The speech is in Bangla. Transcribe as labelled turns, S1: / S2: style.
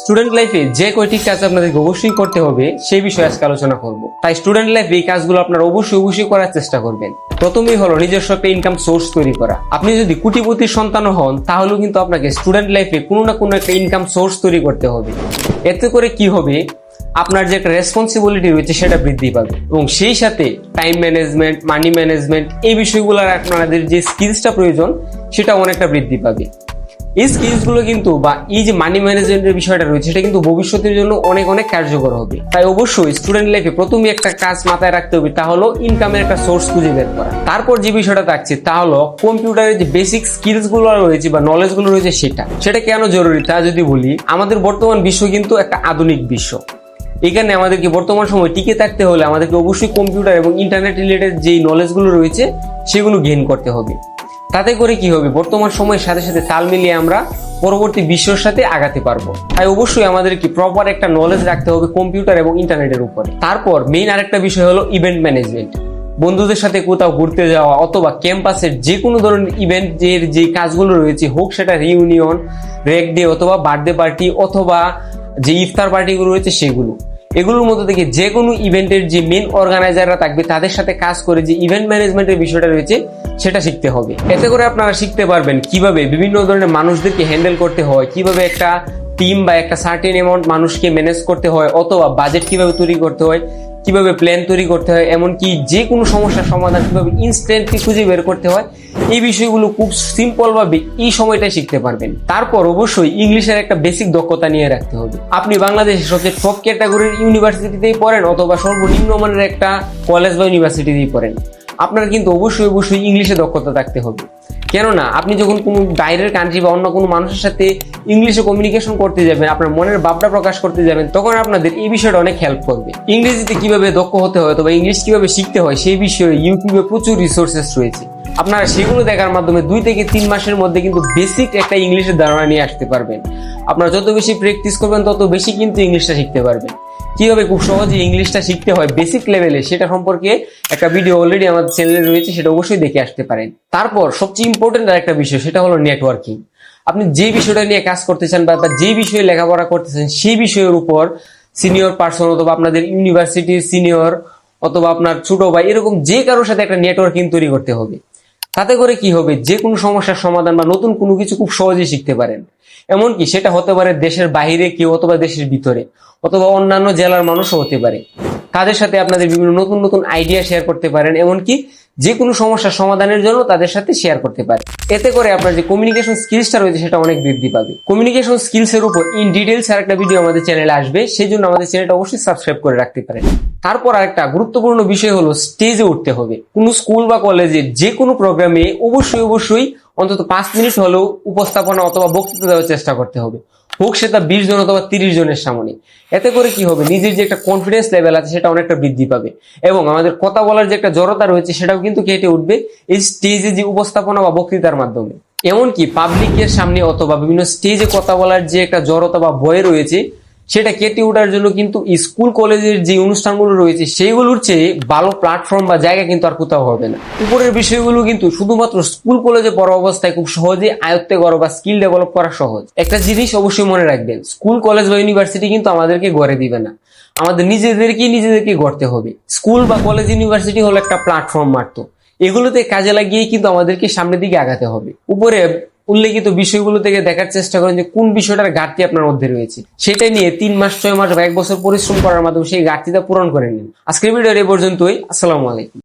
S1: স্টুডেন্ট লাইফে যে কয়টি কাজ আপনাদেরকে অবশ্যই করতে হবে, সেই বিষয়ে আজকে আলোচনা করব। তাই স্টুডেন্ট লাইফে এই কাজগুলো আপনারা অবশ্যই অবশ্যই করার চেষ্টা করবেন। প্রথমেই হলো নিজস্ব একটা ইনকাম সোর্স তৈরি করা। আপনি যদি কোটিপতির সন্তান হন, তাহলেও কিন্তু আপনাকে স্টুডেন্ট লাইফে কোনো না কোনো একটা ইনকাম সোর্স তৈরি করতে হবে। এতে করে কি হবে? আপনার যে একটা রেসপন্সিবিলিটি রয়েছে, সেটা বৃদ্ধি পাবে। এবং সেই সাথে টাইম ম্যানেজমেন্ট মানি ম্যানেজমেন্ট এই বিষয়গুলোর আপনাদের যে স্কিলসটা প্রয়োজন সেটা অনেকটা বৃদ্ধি পাবে। এই স্কিলসগুলো কিন্তু বা এই যে মানি ম্যানেজমেন্টের বিষয়টা রয়েছে, সেটা কিন্তু ভবিষ্যতের জন্য অনেক অনেক কার্যকর হবে। তাই অবশ্যই স্টুডেন্ট লাইফে প্রথমে একটা কাজ মাথায় রাখতে হবে, তা হলো ইনকামের একটা সোর্স খুঁজে বের করা। তারপর যে বিষয়টা থাকছে, তা হলো কম্পিউটারের যে বেসিক স্কিলসগুলো রয়েছে বা নলেজগুলো রয়েছে সেটা। সেটা কেন জরুরি তা যদি বলি, আমাদের বর্তমান বিশ্ব কিন্তু একটা আধুনিক বিশ্ব। এখানে আমাদেরকে বর্তমান সময় টিকে থাকতে হলে আমাদেরকে অবশ্যই কম্পিউটার এবং ইন্টারনেট রিলেটেড যেই নলেজগুলো রয়েছে, সেগুলো গেইন করতে হবে। তাতে করে কি হবে? বর্তমান সময়ের সাথে সাথে তাল মিলিয়ে আমরা পরবর্তী বিশ্বের সাথে আগাতে পারব। তাই অবশ্যই আমাদেরকে প্রপার একটা নলেজ রাখতে হবে কম্পিউটার এবং ইন্টারনেটের উপরে। তারপর মেইন আরেকটা বিষয় হলো ইভেন্ট ম্যানেজমেন্ট বন্ধুদের সাথে কোথাও ঘুরতে যাওয়া অথবা ক্যাম্পাসের যে কোনো ধরনের ইভেন্টের যে কাজগুলো রয়েছে, হোক সেটা রিউনিয়ন রেক ডে অথবা বার্থডে পার্টি অথবা যে ইফতার পার্টিগুলো রয়েছে সেগুলো। এগুলোর মধ্যে থেকে যে কোনো ইভেন্টের যে মেন অর্গানাইজাররা থাকবে, তাদের সাথে কাজ করে যে ইভেন্ট ম্যানেজমেন্টের বিষয়টা রয়েছে, সেটা শিখতে হবে। এতে করে আপনারা শিখতে পারবেন কীভাবে বিভিন্ন ধরনের মানুষদেরকে হ্যান্ডেল করতে হয়, কীভাবে একটা টিম বা একটা সার্টেন অ্যামাউন্ট মানুষকে ম্যানেজ করতে হয়, অথবা বাজেট কীভাবে তৈরি করতে হয়। কীভাবে প্ল্যান তৈরি করতে হয়, এমনকি যে কোনো সমস্যার সমাধান কীভাবে ইনস্ট্যান্টলি খুঁজে বের করতে হয়, এই বিষয়গুলো খুব সিম্পলভাবে এই সময়টাই শিখতে পারবেন। তারপর অবশ্যই ইংলিশের একটা বেসিক দক্ষতা নিয়ে রাখতে হবে। আপনি বাংলাদেশের সবচেয়ে টপ ক্যাটাগরির ইউনিভার্সিটিতেই পড়েন অথবা সর্বনিম্ন মানের একটা কলেজ বা ইউনিভার্সিটিতেই পড়েন। আপনার কিন্তু অবশ্যই অবশ্যই ইংলিশে দক্ষতা থাকতে হবে। কেননা, আপনি যখন কোনো বাইরের কান্ট্রি বা অন্য কোনো মানুষের সাথে ইংলিশে কমিউনিকেশন করতে যাবেন, আপনার মনের ভাবটা প্রকাশ করতে যাবেন, তখন আপনাদের এই বিষয়টা অনেক হেল্প করবে। ইংরেজিতে কীভাবে দক্ষ হতে হয় অথবা ইংলিশ কীভাবে শিখতে হয়, সেই বিষয়ে ইউটিউবে প্রচুর রিসোর্সেস রয়েছে। আপনারা সেগুলো দেখার মাধ্যমে দুই থেকে তিন মাসের মধ্যে কিন্তু বেসিক একটা ইংলিশের ধারণা নিয়ে আসতে পারবেন। আপনারা যত বেশি প্র্যাকটিস করবেন, তত বেশি কিন্তু ইংলিশটা শিখতে পারবেন। কীভাবে খুব সহজে ইংলিশটা শিখতে হয় বেসিক লেভেলে সেটা সম্পর্কে একটা ভিডিও অলরেডি আমাদের চ্যানেলে রয়েছে, সেটা অবশ্যই দেখে আসতে পারেন। তারপর সবচেয়ে ইম্পর্টেন্ট আর একটা বিষয়, সেটা হলো নেটওয়ার্কিং আপনি যে বিষয়টা নিয়ে কাজ করতে চান বা বা যে বিষয়ে লেখাপড়া করতেছেন সেই বিষয়ের উপর সিনিয়র পার্সন অথবা আপনাদের ইউনিভার্সিটির সিনিয়র অথবা আপনার ছোট ভাই, এরকম যে কারোর সাথে একটা নেটওয়ার্কিং তৈরি করতে হবে। তাতে করে কি হবে? যে কোনো সমস্যার সমাধান বা নতুন কোনো কিছু খুব সহজেই শিখতে পারেন। এমনকি সেটা হতে পারে দেশের বাইরে কেউ অথবা দেশের ভিতরে, অথবা অন্যান্য জেলার মানুষও হতে পারে। তাদের সাথে আপনাদের বিভিন্ন নতুন নতুন আইডিয়া শেয়ার করতে পারেন। এমনকি যে কোনো সমস্যার সমাধানের জন্য তাদের সাথে শেয়ার করতে পারে। এতে করে আপনার যে কমিউনিকেশন স্কিলসটা রয়েছে সেটা অনেক বৃদ্ধি পাবে। কমিউনিকেশন স্কিলস এর উপর ইন ডিটেলস আর একটা ভিডিও আমাদের চ্যানেলে আসবে সেই জন্য আমাদের চ্যানেলটা অবশ্যই সাবস্ক্রাইব করে রাখতে পারেন। তারপর আরেকটা গুরুত্বপূর্ণ বিষয় হলো স্টেজে উঠতে হবে। কোনো স্কুল বা কলেজে যে কোনো প্রোগ্রামে অবশ্যই অবশ্যই অন্তত পাঁচ মিনিট হলেও উপস্থাপনা অথবা বক্তৃতা দেওয়ার চেষ্টা করতে হবে। হোক সেটা বিশ জন অথবা তিরিশ জনের সামনে। এতে করে কি হবে? নিজের যে একটা কনফিডেন্স লেভেল আছে, সেটা অনেকটা বৃদ্ধি পাবে। এবং আমাদের কথা বলার যে একটা জড়তা রয়েছে, সেটাও কিন্তু কেটে উঠবে এই স্টেজে যে উপস্থাপনা বা বক্তৃতার মাধ্যমে। এমনকি পাবলিকের সামনে অথবা বিভিন্ন স্টেজে কথা বলার যে একটা জড়তা বা ভয় রয়েছে সেটা কেটে ওঠার জন্য কিন্তু স্কুল, কলেজের যে অনুষ্ঠানগুলো রয়েছে, সেইগুলোর চেয়ে ভালো প্ল্যাটফর্ম বা জায়গা কিন্তু আর কোথাও হবে না। উপরের বিষয়গুলো কিন্তু শুধুমাত্র স্কুল, কলেজে পড়া অবস্থায় খুব সহজে আয়ত্তে করা বা স্কিল ডেভেলপ করা সহজ। একটা জিনিস অবশ্যই মনে রাখবেন, স্কুল, কলেজ বা ইউনিভার্সিটি কিন্তু আমাদেরকে গড়ে দিবে না। আমাদের নিজেদেরকেই নিজেদেরকে গড়তে হবে। স্কুল বা কলেজ ইউনিভার্সিটি হলো একটা প্ল্যাটফর্ম মাত্র। এগুলোতে কাজে লাগিয়ে কিন্তু আমাদেরকে সামনের দিকে আগাতে হবে। উপরে উল্লেখিত বিষয়গুলো থেকে দেখার চেষ্টা করেন যে কোন বিষয়টার ঘাটতি আপনার মধ্যে রয়েছে। সেটাই নিয়ে তিন মাস, ছয় মাস বা এক বছর পরিশ্রম করার মাধ্যমে সেই ঘাটতিটা পূরণ করে নিন। আজকের ভিডিওর এই পর্যন্তই। আসসালামু আলাইকুম।